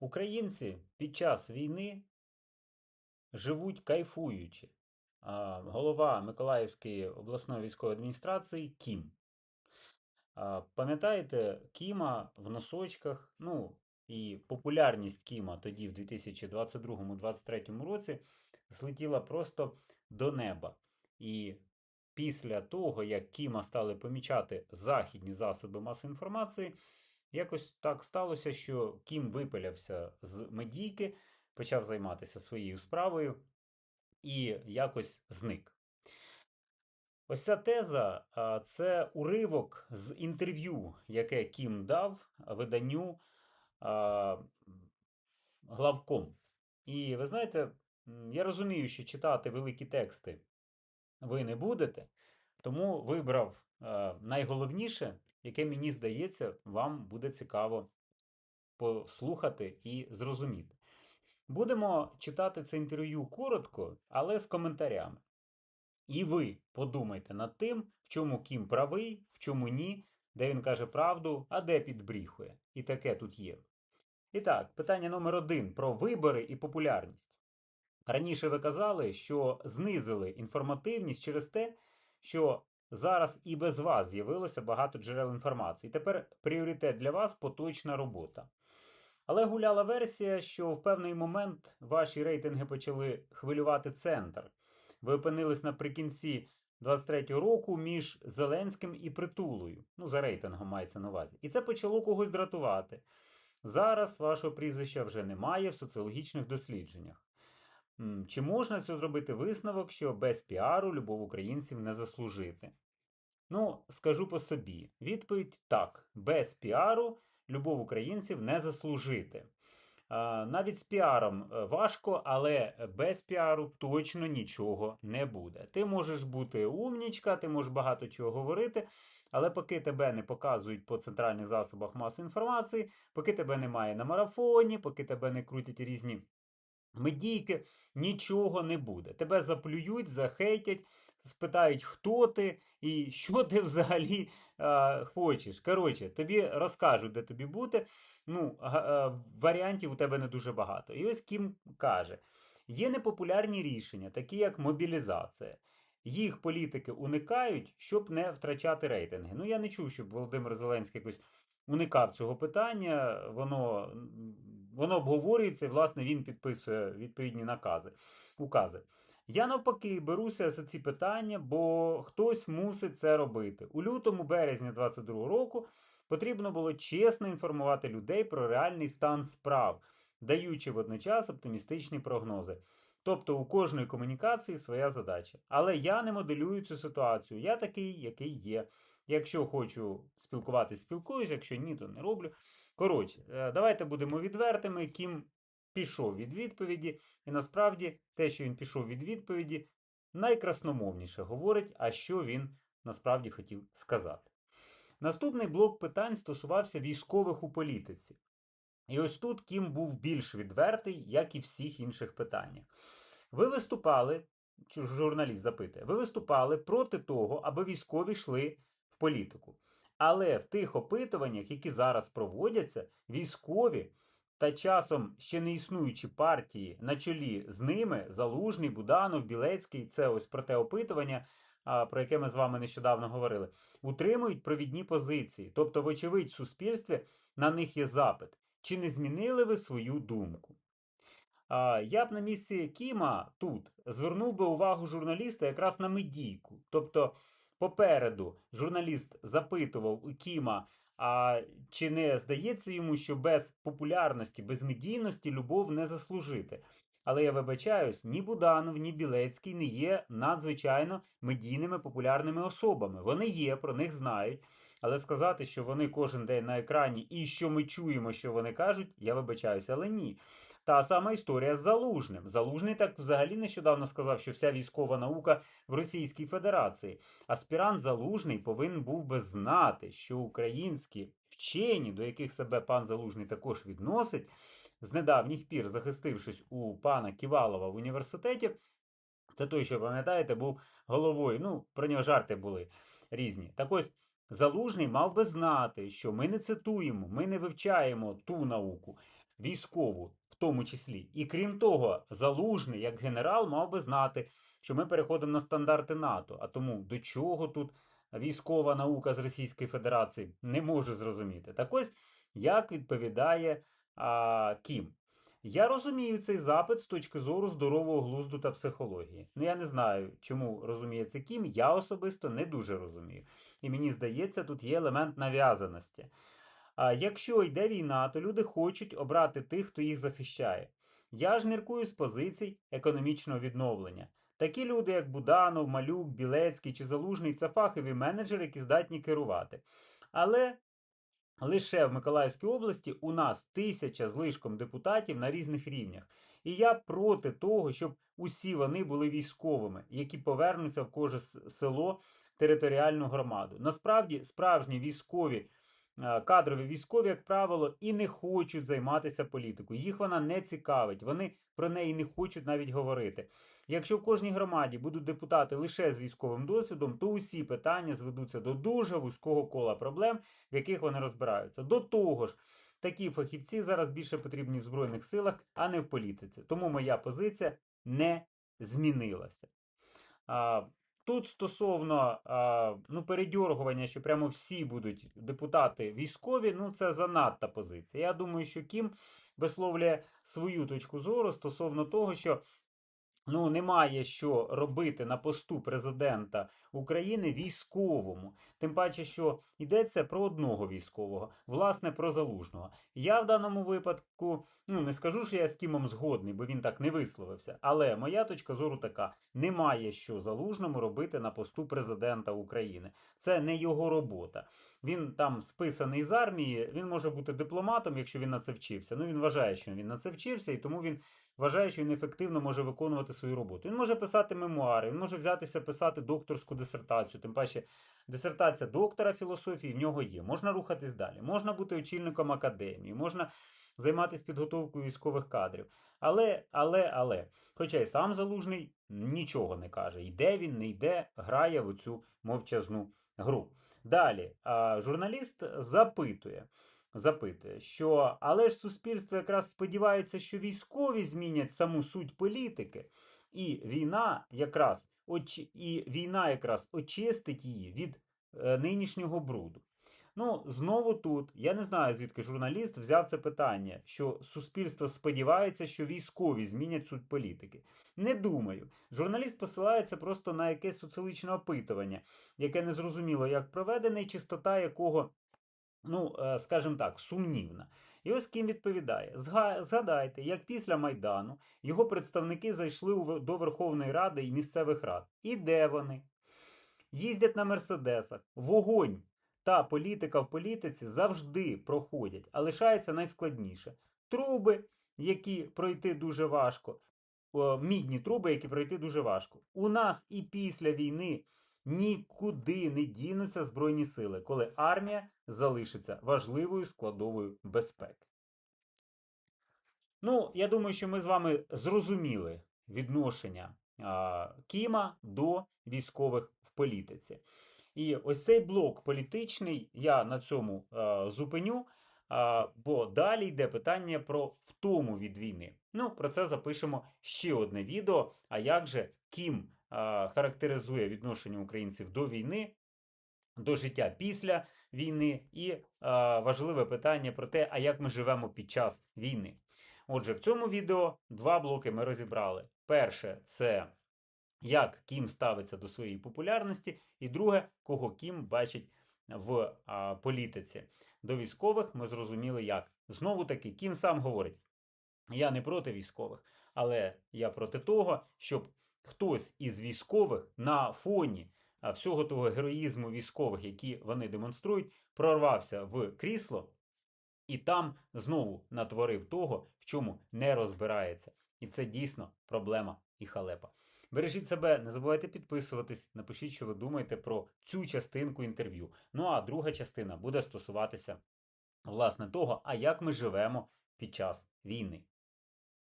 Українці під час війни живуть кайфуючи. Голова Миколаївської обласної військової адміністрації Кім. Пам'ятаєте, Кіма в носочках, ну і популярність Кіма тоді, в 2022-2023 році, злетіла просто до неба. І після того, як Кіма стали помічати західні засоби масової інформації, якось так сталося, що Кім випилявся з медійки, почав займатися своєю справою і якось зник. Ось ця теза це уривок з інтерв'ю, яке Кім дав виданню главком. І ви знаєте, я розумію, що читати великі тексти ви не будете, тому вибрав найголовніше, яке мені здається, вам буде цікаво послухати і зрозуміти. Будемо читати це інтерв'ю коротко, але з коментарями. І ви подумайте над тим, в чому Кім правий, в чому ні, де він каже правду, а де підбріхує. І таке тут є. І так, питання номер один про вибори і популярність. Раніше ви казали, що знизили інформативність через те, що зараз і без вас з'явилося багато джерел інформації. Тепер пріоритет для вас поточна робота. Але гуляла версія, що в певний момент ваші рейтинги почали хвилювати центр. Ви опинились наприкінці 23-го року між Зеленським і Притулою. Ну, за рейтингом мається на увазі. І це почало когось дратувати. Зараз вашого прізвища вже немає в соціологічних дослідженнях. Чи можна це зробити висновок, що без піару любов українців не заслужити? Ну, скажу по собі. Відповідь так: без піару любов українців не заслужити. Навіть з піаром е, важко, але без піару точно нічого не буде. Ти можеш бути умнічка, ти можеш багато чого говорити, але поки тебе не показують по центральних засобах масової інформації, поки тебе немає на марафоні, поки тебе не крутять різні медійки, нічого не буде. Тебе заплюють, захейтять, спитають, хто ти і що ти взагалі е, хочеш. Коротше, тобі розкажуть, де тобі бути. Ну, га- е, варіантів у тебе не дуже багато. І ось Кім каже: є непопулярні рішення, такі як мобілізація. Їх політики уникають, щоб не втрачати рейтинги. Ну, я не чув, щоб Володимир Зеленський якось уникав цього питання. Воно, воно обговорюється, і, власне, він підписує відповідні накази, укази. Я навпаки беруся за ці питання, бо хтось мусить це робити. У лютому березні 2022 року потрібно було чесно інформувати людей про реальний стан справ, даючи водночас оптимістичні прогнози. Тобто у кожної комунікації своя задача. Але я не моделюю цю ситуацію. Я такий, який є. Якщо хочу спілкуватись, спілкуюсь, якщо ні, то не роблю. Коротше, е, давайте будемо відвертими. Кім пішов від відповіді, і насправді те, що він пішов від відповіді, найкрасномовніше говорить, а що він насправді хотів сказати. Наступний блок питань стосувався військових у політиці. І ось тут Кім був більш відвертий, як і всіх інших питаннях. Ви виступали, журналіст запитує, ви виступали проти того, аби військові йшли політику. Але в тих опитуваннях, які зараз проводяться, військові та часом ще не існуючі партії на чолі з ними Залужний, Буданов, Білецький, це ось про те опитування, про яке ми з вами нещодавно говорили, утримують провідні позиції. Тобто, вочевидь, в суспільстві на них є запит. Чи не змінили ви свою думку? Я б на місці Кіма тут звернув би увагу журналіста якраз на медійку. Тобто, попереду журналіст запитував у Кіма, а чи не здається йому, що без популярності, без медійності любов не заслужити. Але я вибачаюсь, ні Буданов, ні Білецький не є надзвичайно медійними популярними особами. Вони є, про них знають. Але сказати, що вони кожен день на екрані і що ми чуємо, що вони кажуть, я вибачаюся, але ні. Та сама історія з Залужним. Залужний так взагалі нещодавно сказав, що вся військова наука в Російській Федерації. Аспірант Залужний повинен був би знати, що українські вчені, до яких себе пан Залужний також відносить, з недавніх пір, захистившись у пана Ківалова в університеті, це той, що пам'ятаєте, був головою. Ну, про нього жарти були різні. Так ось. Залужний мав би знати, що ми не цитуємо, ми не вивчаємо ту науку. військову, тому числі. І крім того, залужний як генерал мав би знати, що ми переходимо на стандарти НАТО. А тому до чого тут військова наука з Російської Федерації не можу зрозуміти. Так ось як відповідає а, Кім. Я розумію цей запит з точки зору здорового глузду та психології. Ну я не знаю, чому розуміє це Кім. Я особисто не дуже розумію. І мені здається, тут є елемент нав'язаності. А якщо йде війна, то люди хочуть обрати тих, хто їх захищає. Я ж міркую з позицій економічного відновлення. Такі люди, як Буданов, Малюк, Білецький чи Залужний, це фахові менеджери, які здатні керувати. Але лише в Миколаївській області у нас тисяча з лишком депутатів на різних рівнях. І я проти того, щоб усі вони були військовими, які повернуться в коже село територіальну громаду. Насправді, справжні військові. Е, кадрові військові, як правило, і не хочуть займатися політикою. Їх вона не цікавить, вони про неї не хочуть навіть говорити. Якщо в кожній громаді будуть депутати лише з військовим досвідом, то усі питання зведуться до дуже вузького кола проблем, в яких вони розбираються. До того ж, такі фахівці зараз більше потрібні в Збройних силах, а не в політиці. Тому моя позиція не змінилася. Тут стосовно ну, передьоргування, що прямо всі будуть депутати військові, ну це занадта позиція. Я думаю, що Кім висловлює свою точку зору стосовно того, що Ну, немає що робити на посту президента України військовому. Тим паче, що йдеться про одного військового, власне, про залужного. Я в даному випадку ну не скажу, що я з кимом згодний, бо він так не висловився. Але моя точка зору така: немає що залужному робити на посту президента України. Це не його робота. Він там списаний з армії, він може бути дипломатом, якщо він на це вчився. Ну він вважає, що він на це вчився, і тому він вважає, що він ефективно може виконувати свою роботу. Він може писати мемуари, він може взятися писати докторську дисертацію. Тим паче, дисертація доктора філософії в нього є. Можна рухатись далі, можна бути очільником академії, можна займатися підготовкою військових кадрів. Але, але, але, хоча й сам залужний нічого не каже. Йде він, не йде, грає в цю мовчазну гру. Далі, журналіст запитує запитує, що але ж суспільство якраз сподівається, що військові змінять саму суть політики, і війна якраз і війна якраз очистить її від е, нинішнього бруду. Ну, знову тут, я не знаю, звідки журналіст взяв це питання, що суспільство сподівається, що військові змінять суть політики. Не думаю. Журналіст посилається просто на якесь соціологічне опитування, яке не зрозуміло, як проведене, і чистота якого ну, е, скажімо так, сумнівна. І ось ким відповідає: згадайте, як після Майдану його представники зайшли до Верховної Ради і місцевих рад. І де вони? Їздять на Мерседесах, вогонь та політика в політиці завжди проходять, а лишається найскладніше. Труби, які пройти дуже важко, мідні труби, які пройти дуже важко. У нас і після війни нікуди не дінуться Збройні сили, коли армія залишиться важливою складовою безпеки. Ну, я думаю, що ми з вами зрозуміли відношення а, Кіма до військових в політиці. І ось цей блок політичний я на цьому а, зупиню, а, бо далі йде питання про втому від війни. Ну, про це запишемо ще одне відео. А як же Кім характеризує відношення українців до війни, до життя після війни, і важливе питання про те, а як ми живемо під час війни. Отже, в цьому відео два блоки ми розібрали. Перше це як Кім ставиться до своєї популярності, і друге, кого Кім бачить в а, політиці. До військових ми зрозуміли як. Знову таки, Кім сам говорить: я не проти військових, але я проти того, щоб хтось із військових на фоні всього того героїзму військових, які вони демонструють, прорвався в крісло і там знову натворив того, в чому не розбирається. І це дійсно проблема і халепа. Бережіть себе, не забувайте підписуватись, напишіть, що ви думаєте про цю частинку інтерв'ю. Ну а друга частина буде стосуватися власне того, а як ми живемо під час війни.